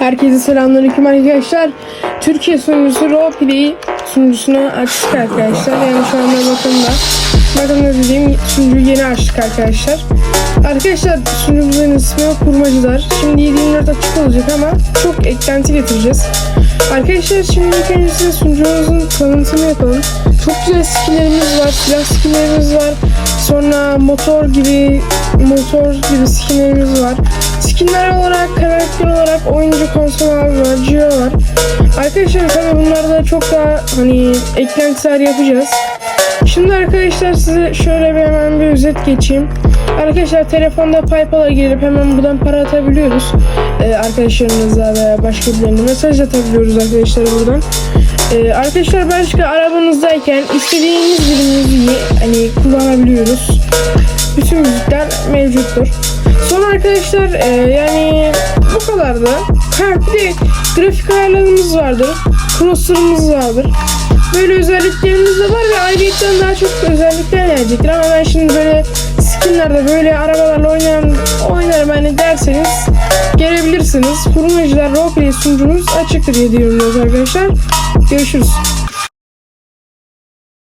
Herkese selamünaleyküm arkadaşlar. Türkiye sunucusu Roleplay sunucusuna açtık arkadaşlar. Yani şu anda bakın da. Bakın ne dediğim sunucuyu yeni açtık arkadaşlar. Arkadaşlar sunucumuzun ismi kurmacılar. Şimdi 724 açık olacak ama çok eklenti getireceğiz. Arkadaşlar şimdi ilk önce sunucumuzun tanıtımı yapalım. Çok güzel skinlerimiz var, silah skinlerimiz var. Sonra motor gibi motor gibi skinlerimiz var. Skinler olarak, karakter oyuncu konsollar var, Gio var. Arkadaşlar tabii bunlarda çok daha hani eklentiler yapacağız. Şimdi arkadaşlar size şöyle bir hemen bir özet geçeyim. Arkadaşlar telefonda PayPal'a girip hemen buradan para atabiliyoruz. Ee, arkadaşlarınıza veya başka birilerine mesaj atabiliyoruz arkadaşlar buradan. Ee, arkadaşlar başka arabanızdayken istediğiniz bir müziği hani kullanabiliyoruz. Bütün müzikler mevcuttur. Son arkadaşlar e, yani da. Ha grafik ayarlarımız vardır. Crosser'ımız vardır. Böyle özelliklerimiz de var ve ayrıyetten daha çok özellikler gelecektir ama ben şimdi böyle skinlerde böyle arabalarla oynayan oynarım hani derseniz gelebilirsiniz. Kurumacılar roleplay sunucumuz açıktır 724 arkadaşlar. Görüşürüz.